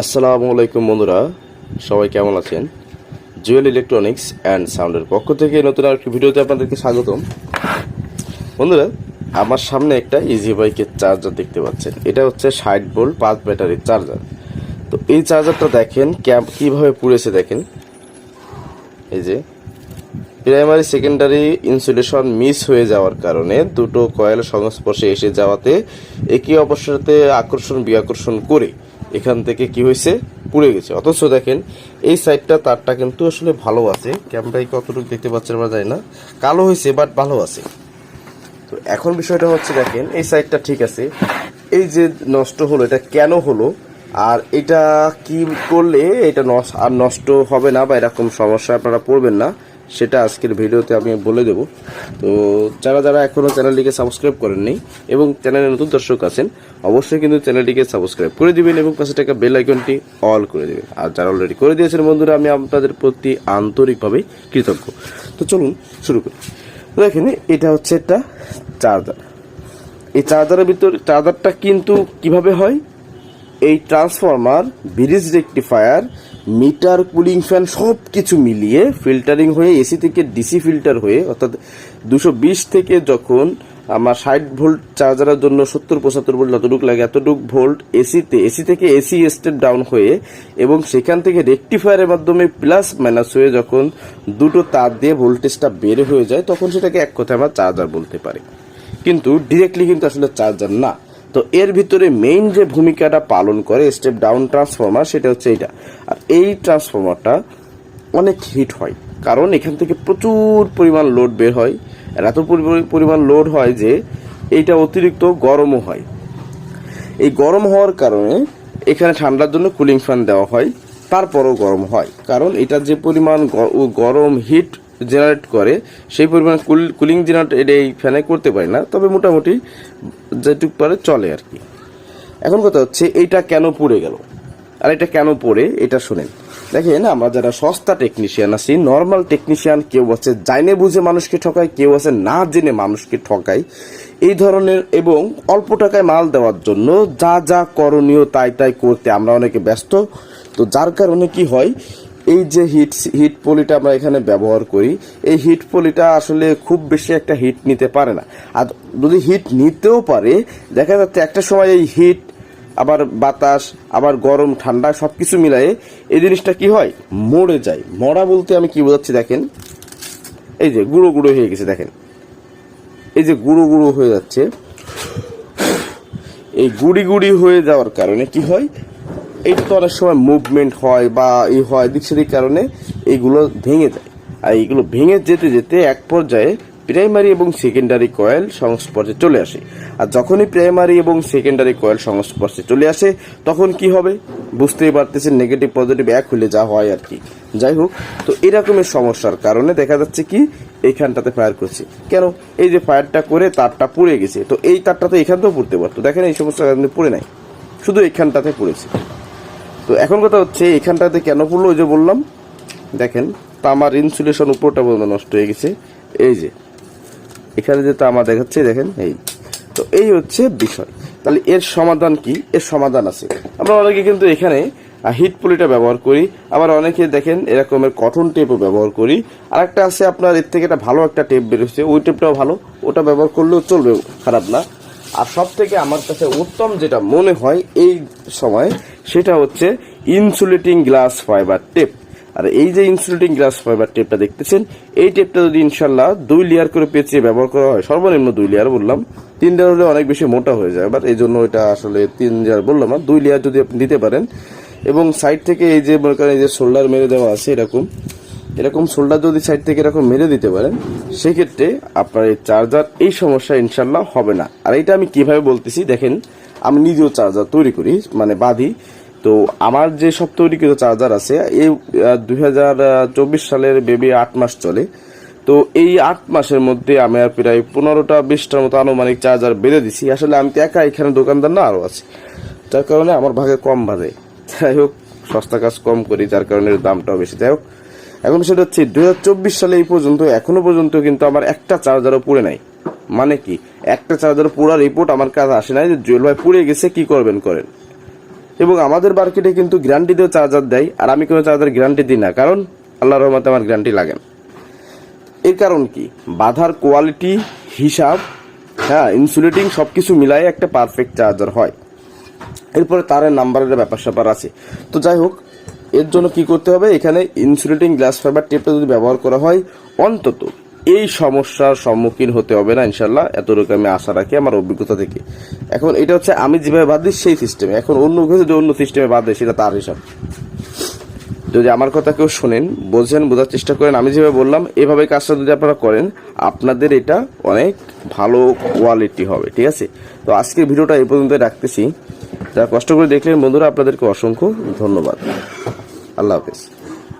আসসালামু আলাইকুম বন্ধুরা, সবাই কেমন আছেন? জুয়েল ইলেকট্রনিক্স অ্যান্ড সাউন্ডের পক্ষ থেকে নতুন আরেকটি ভিডিওতে আপনাদেরকে স্বাগতম। বন্ধুরা, আমার সামনে একটা ইজি বাইকের চার্জার দেখতে পাচ্ছেন। এটা হচ্ছে ষাট ভোল্ট পাঁচ ব্যাটারির চার্জার তো এই চার্জারটা দেখেন ক্যাম্প কীভাবে পুড়েছে দেখেন। এই যে প্রাইমারি সেকেন্ডারি ইনসুলেশন মিস হয়ে যাওয়ার কারণে দুটো কয়েল সংস্পর্শে এসে যাওয়াতে একে অপরের সাথে আকর্ষণ বিআকর্ষণ করে এখান থেকে কি হয়েছে? পুড়ে গেছে। অথচ দেখেন, এই সাইডটা তারটা কিন্তু আসলে ভালো আছে। ক্যামেরায় কতটুকু দেখতে পাচ্ছেন আমরা জানি না। কালো হয়েছে বাট ভালো আছে। তো এখন বিষয়টা হচ্ছে, দেখেন, এই সাইডটা ঠিক আছে। এই যে নষ্ট হলো, এটা কেন হলো? আর এটা কি করলে এটা আর নষ্ট হবে না বা এরকম সমস্যা আপনারা পড়বেন না। সেটা আজকের ভিডিওতে আমি বলে দেব। তো যারা যারা এখনও চ্যানেলটিকে সাবস্ক্রাইব করেননি এবং চ্যানেলে নতুন দর্শক আছেন, অবশ্যই কিন্তু চ্যানেলটিকে সাবস্ক্রাইব করে দিবেন এবং পাশে টাকা বেল আইকনটি অল করে দিবেন। আর যারা অলরেডি করে দিয়েছেন বন্ধুরা, আমি আপনাদের প্রতি আন্তরিকভাবে কৃতজ্ঞ। তো চলুন শুরু করি। দেখেন, এটা হচ্ছে একটা চার্জার। এই চার্জারের ভিতর চার্জারটা কিন্তু কীভাবে হয়? এই transformer, bridge rectifier meter, cooling fan সব কিছু মিলিয়ে ফিল্টারিং হয়ে এসি থেকে ডিসি ফিল্টার হয়ে, অর্থাৎ দুশো বিশ থেকে যখন আমার ষাট ভোল্ট চার্জারের জন্য সত্তর, পঁচাত্তর ভোল্ট যতটুকু লাগে, এতটুক ভোল্ট এসিতে এসি থেকে এসি স্টেপ ডাউন হয়ে এবং সেখান থেকে রেকটিফায়ারের মাধ্যমে প্লাস মাইনাস হয়ে যখন দুটো তার দিয়ে ভোল্টেজটা বের হয়ে যায়, তখন সেটাকে এক কথায় আমরা চার্জার বলতে পারি। কিন্তু ডিরেক্টলি কিন্তু আসলে চার্জার না। তো এর ভিতরে মেইন যে ভূমিকাটা পালন করে স্টেপ ডাউন ট্রান্সফরমার সেটা হচ্ছে এইটা। আর এই ট্রান্সফরমারটা অনেক হিট হয়। কারণ এখান থেকে প্রচুর পরিমাণ লোড বের হয়। আর এত পরি- পরিমাণ লোড হয় যে এইটা অতিরিক্ত গরমও হয়। এই গরম হওয়ার কারণে এখানে ঠান্ডার জন্য কুলিং ফ্যান দেওয়া হয়। তারপরও গরম হয়। কারণ এটা যে পরিমাণ গরম হিট জেনারেট করে, সেই পরিমাণ কুলিং জেনারেট এটা এই ফ্যানে করতে পারি না, তবে মোটামুটি যেটুক পারে চলে আর কি। এখন কথা হচ্ছে, এইটা কেন পুড়ে গেল? আর এটা কেন পড়ে, এটা শুনেন। দেখেন, আমরা যারা সস্তা টেকনিশিয়ান আছি নর্মাল টেকনিশিয়ান কেউ আছে জাইনে বুঝে মানুষকে ঠকায়, কেউ আছে না জেনে মানুষকে ঠকায়, এই ধরনের এবং অল্প টাকায় মাল দেওয়ার জন্য যা যা করণীয় তাই তাই করতে আমরা অনেকে ব্যস্ত। তো যার কারণে কি হয় এই যে হিট হিট পলিটা আমরা এখানে ব্যবহার করি, এই হিট পলিটা আসলে খুব বেশি একটা হিট নিতে পারে না। আর যদি হিট নিতেও পারে, দেখা যাচ্ছে একটা সময় এই হিট আবার বাতাস, আবার গরম, ঠান্ডা সব কিছু মিলায়ে এই জিনিসটা কি হয়? মরে যায়। মরা বলতে আমি কি বোঝাচ্ছি দেখেন? এই যে গুঁড়ো গুঁড়ো হয়ে গেছে দেখেন। এই যে গুঁড়ো গুঁড়ো হয়ে যাচ্ছে। এই গুড়ি গুড়ি হয়ে যাওয়ার কারণে কি হয়? এইটা তো অনেক সময় মুভমেন্ট হয় বা এই হয় দিক সেদিক কারণে এইগুলো ভেঙে যায়। আর এইগুলো ভেঙে যেতে যেতে এক পর্যায়ে প্রাইমারি এবং সেকেন্ডারি কয়েল সংস্পর্শে চলে আসে। আর যখনই প্রাইমারি এবং সেকেন্ডারি কয়েল সংস্পর্শে চলে আসে, তখন কি হবে? বুঝতেই পারতেছেন নেগেটিভ পজিটিভ এক হলে যা হয় আর কি। যাই হোক, তো এরকমের সমস্যার কারণে দেখা যাচ্ছে কি, এইখানটাতে ফায়ার করছে। কেন? এই যে ফায়ারটা করে তারটা পুড়ে গেছে। তো এই তারটা তো এখানটাও পুড়তে পারতো। দেখেন এই সমস্যা পুড়ে নাই। শুধু এইখানটাতে পড়েছে। তো এখন কথা হচ্ছে, এখানটাতে কেন পড়ল? ওই যে বললাম। দেখেন, তামার ইনসুলেশন উপরটা পর্যন্ত নষ্ট হয়ে গেছে। এই যে, এখানে যে তামা দেখাচ্ছে, দেখেন, এই। তো এই হচ্ছে বিষয়। তাহলে এর সমাধান কি? এর সমাধান আছে। আমরা অনেকে কিন্তু এখানে হিট পুলিটা ব্যবহার করি। আবার অনেকে দেখেন, এরকমের কটন টেপও ব্যবহার করি। আর একটা আছে আপনার, এর থেকে একটা ভালো একটা টেপ বেরোচ্ছে ওই টেপটাও ভালো। ওটা ব্যবহার করলেও চলবে, খারাপ না। আর সব থেকে আমার কাছে উত্তম যেটা মনে হয়, এই সময় সেটা হচ্ছে ইনসুলেটিং গ্লাস ফাইবার টেপ আর এই যে ইনসুলেটিং গ্লাস ফাইবার টেপটা দেখতেছেন, এই টেপটা যদি ইনশাল্লাহ দুই লেয়ার করে পেঁচিয়ে ব্যবহার করা হয়, সর্বনিম্ন দুই লেয়ার বললাম তিন লেয়ার হলে অনেক বেশি মোটা হয়ে যায়। বাট এই জন্য এটা আসলে তিন লেয়ার বললাম না, দুই লেয়ার যদি আপনি দিতে পারেন। এবং সাইড থেকে এই যে মনে করেন এই যে শোল্ডার মেরে দেওয়া আছে এরকম এরকম শোল্ডার যদি সাইড থেকে এরকম মেরে দিতে পারেন, সেক্ষেত্রে আপনার এই চার্জার এই সমস্যা ইনশাল্লাহ হবে না। আর এটা আমি কীভাবে বলতেছি, দেখেন আমি নিজেও চার্জার তৈরি করি মানে বাঁধি। তো আমার যে সব তৈরি তৈরিকৃত চার্জার আছে, এই দুই হাজার চব্বিশ সালের বেবি আট মাস চলে। তো এই আট মাসের মধ্যে আমি আর প্রায় পনেরোটা, বিশটার মতো আনুমানিক চার্জার বেঁধে দিছি। আসলে আমি তো একা এখানে দোকানদার না আরও আছে। যার কারণে আমার ভাগে কম বাজে যাই হোক, সস্তা কাজ কম করি, যার কারণে দামটাও বেশি। যাই হোক, এখন সেটা হচ্ছে দুই হাজার চব্বিশ সালে এই পর্যন্ত, এখনও পর্যন্ত কিন্তু আমার একটা চার্জারও পুড়ে নাই। মানে কি? একটা চার্জার পুরার রিপোর্ট আমার কাছে আসে নাই যে জুয়েল ভাই পুড়ে গেছে, কি করবেন করেন? এবং আমাদের মার্কেটে কিন্তু গ্যারান্টি দিয়েও চার্জার দেয়, আর আমি কোনো চার্জার গ্যারান্টি দিই না, কারণ আল্লাহ রহমতে আমার গ্যারান্টি লাগে না। এর কারণ কি? বাধার কোয়ালিটি হিসাব হ্যাঁ ইনসুলেটিং সব কিছু মিলাই একটা পারফেক্ট চার্জার হয়। এরপরে তারের নাম্বারের ব্যাপার স্যাপার আছে। তো যাই হোক, এর জন্য কি করতে হবে? এখানে ইনসুলেটিং গ্লাস ফাইবার টেপটা যদি ব্যবহার করা হয়, অন্তত এই সমস্যার সম্মুখীন হতে হবে না ইনশাল্লাহ এতটুকু আমি আশা রাখি আমার অভিজ্ঞতা থেকে। এখন এটা হচ্ছে, আমি যেভাবে বাদ দিই, সেই সিস্টেমে এখন অন্য কেউ যদি অন্য সিস্টেমে বাদ দেয়, সেটা তার হিসাব। যদি আমার কথা কেউ শোনেন, বোঝেন, বোঝার চেষ্টা করেন, আমি যেভাবে বললাম, এভাবে কাজটা যদি আপনারা করেন, আপনাদের এটা অনেক ভালো কোয়ালিটি হবে, ঠিক আছে? তো আজকের ভিডিওটা এই পর্যন্ত রাখতেছি। যারা কষ্ট করে দেখলেন, বন্ধুরা, আপনাদেরকে অসংখ্য ধন্যবাদ। আল্লাহ হাফেজ।